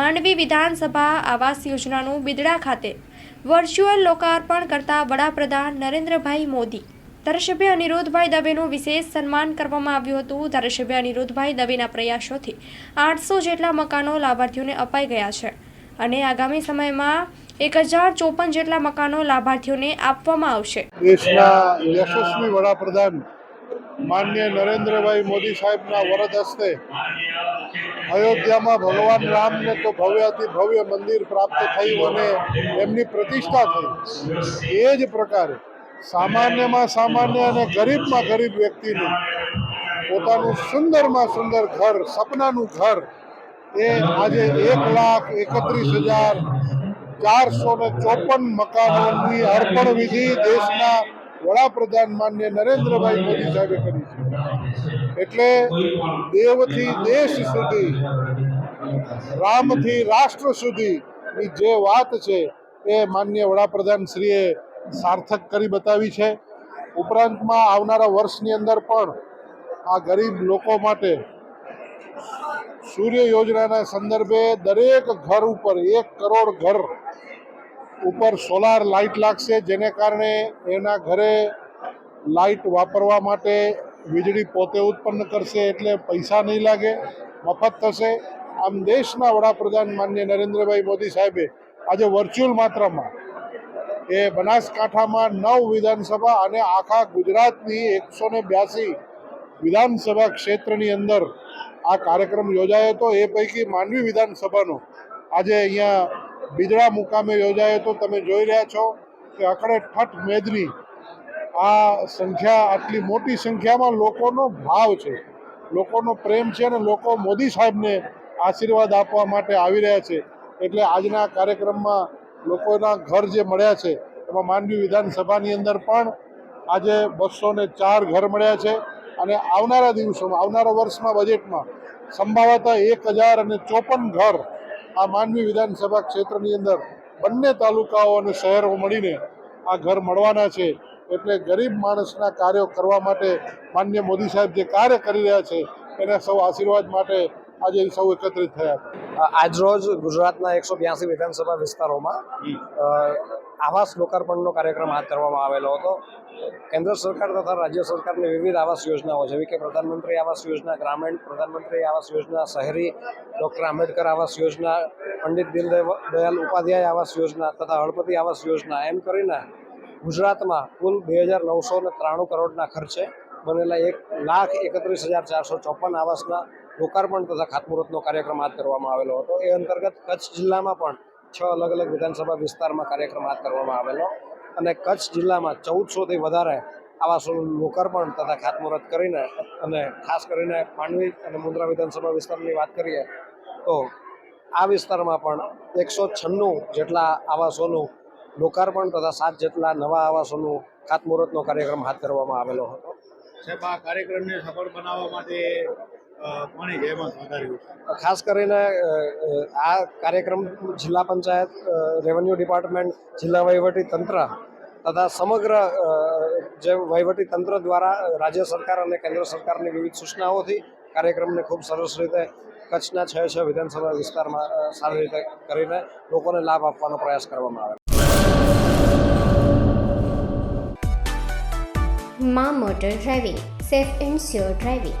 માંડવી વિધાનસભા આવાસ યોજનાનું બિદડા ખાતે વર્ચ્યુઅલ લોકાર્પણ કરતા વડાપ્રધાન નરેન્દ્રભાઈ મોદી. ધારાસભ્ય અનિરુદ્ધભાઈ દવેનું વિશેષ સન્માન કરવામાં આવ્યું હતું. ધારાસભ્ય અનિરુદ્ધભાઈ દવેના પ્રયાસોથી આઠસો જેટલા મકાનો લાભાર્થીઓને અપાઈ ગયા છે અને આગામી સમયમાં એક હજાર ચોપન જેટલા મકાનો લાભાર્થીઓને આપવામાં આવશે. દેશના યશસ્વી વડાપ્રધાન માન્ય નરેન્દ્રભાઈ મોદી સાહેબના વરદ હસ્તે અયોધ્યામાં ભગવાન રામને તો ભવ્યથી ભવ્ય મંદિર પ્રાપ્ત થયું અને એમની પ્રતિષ્ઠા થઈ. એ જ પ્રકારે સામાન્યમાં સામાન્ય અને ગરીબમાં ગરીબ વ્યક્તિનું પોતાનું સુંદરમાં સુંદર ઘર, સપનાનું ઘર, એ આજે એક લાખ એકત્રીસ હજાર ચારસો ને ચોપન મકાનોની અર્પણ વિધિ દેશના વડાપ્રધાન માન્ય નરેન્દ્રભાઈ મોદી સાહેબે કરી છે. એટલે દેવથી દેશ સુધી, રામથી રાષ્ટ્ર સુધીની જે વાત છે એ માન્ય વડાપ્રધાન શ્રીએ સાર્થક કરી બતાવી છે. ઉપરાંતમાં આવનારા વર્ષની અંદર પણ આ ગરીબ લોકો માટે સૂર્ય યોજનાના સંદર્ભે દરેક ઘર ઉપર એક કરોડ ઘર ઉપર સોલાર લાઇટ લાગશે, જેને કારણે એના ઘરે લાઇટ વાપરવા માટે વીજળી પોતે ઉત્પન્ન કરશે, એટલે પૈસા નહીં લાગે, મફત થશે. આમ દેશના વડાપ્રધાન માન્ય નરેન્દ્રભાઈ મોદી સાહેબે આજે વર્ચ્યુઅલ માત્રામાં એ બનાસકાંઠામાં નવ વિધાનસભા અને આખા ગુજરાતની એકસો ને બ્યાસી વિધાનસભા ક્ષેત્રની અંદર આ કાર્યક્રમ યોજાયો હતો. એ પૈકી માંડવી વિધાનસભાનો આજે અહીંયા બિદડા મુકામે યોજાયો હતો તમે જોઈ રહ્યા છો કે અકડે ઠઠ મેદની આ સંખ્યા, આટલી મોટી સંખ્યામાં લોકોનો ભાવ છે. લોકોનો પ્રેમ છે અને લોકો મોદી સાહેબને આશીર્વાદ આપવા માટે આવી રહ્યા છે. એટલે આજના કાર્યક્રમમાં લોકોના ઘર જે મળ્યા છે, એમાં માંડવી વિધાનસભાની અંદર પણ આજે બસો ને ચાર ઘર મળ્યા છે અને આવનારા દિવસોમાં, આવનારા વર્ષના બજેટમાં સંભવતઃ એક હજાર અને ચોપન ઘર આ માનવી વિધાનસભા ક્ષેત્રની અંદર બંને તાલુકાઓ અને શહેરો મળીને આ ઘર મળવાના છે. એટલે ગરીબ માણસના કાર્યો કરવા માટે માન્ય મોદી સાહેબ જે કાર્ય કરી રહ્યા છે એના સૌ આશીર્વાદ માટે આજે સૌ એકત્રિત થયા. આજરોજ ગુજરાતના એકસો બ્યાસી વિધાનસભા વિસ્તારોમાં આવાસ લોકાર્પણનો કાર્યક્રમ હાથ ધરવામાં આવેલો હતો. કેન્દ્ર સરકાર તથા રાજ્ય સરકારની વિવિધ આવાસ યોજનાઓ, જેવી કે પ્રધાનમંત્રી આવાસ યોજના, ગ્રામીણ પ્રધાનમંત્રી આવાસ યોજના, શહેરી ડૉક્ટર આંબેડકર આવાસ યોજના, પંડિત દીનદયાલ ઉપાધ્યાય આવાસ યોજના તથા હળપતિ આવાસ યોજના, એમ કરીને ગુજરાતમાં કુલ બે હજાર નવસો ને ત્રાણું કરોડના ખર્ચે બનેલા એક લાખ એકત્રીસ હજાર ચારસો ચોપન આવાસના લોકાર્પણ તથા ખાતમુહૂર્તનો કાર્યક્રમ હાથ ધરવામાં આવેલો હતો. એ અંતર્ગત કચ્છ જિલ્લામાં પણ છ અલગ અલગ વિધાનસભા વિસ્તારમાં કાર્યક્રમ હાથ ધરવામાં આવેલો અને કચ્છ જિલ્લામાં ચૌદસોથી વધારે આવાસોનું લોકાર્પણ તથા ખાતમુહૂર્ત કરીને અને ખાસ કરીને માંડવી અને મુન્દ્રા વિધાનસભા વિસ્તારની વાત કરીએ તો આ વિસ્તારમાં પણ એકસો છન્નું જેટલા આવાસોનું લોકાર્પણ તથા સાત જેટલા નવા આવાસોનું ખાતમુહૂર્તનો કાર્યક્રમ હાથ ધરવામાં આવેલો હતો. સાહેબ, આ કાર્યક્રમને સફળ બનાવવા માટે કોની જહેમત વધારી ખાસ કરીને આ કાર્યક્રમ જિલ્લા પંચાયત રેવન્યુ ડિપાર્ટમેન્ટ જિલ્લા વહીવટી તંત્ર તથા સમગ્ર જે વહીવટી તંત્ર દ્વારા રાજ્ય સરકાર અને કેન્દ્ર સરકારની વિવિધ સૂચનાઓથી કાર્યક્રમને ખૂબ સરસ રીતે કચ્છના છ છ વિધાનસભા વિસ્તારમાં સારી રીતે કરીને લોકોને લાભ આપવાનો પ્રયાસ કરવામાં આવે. મા motor driving safe and sure driving.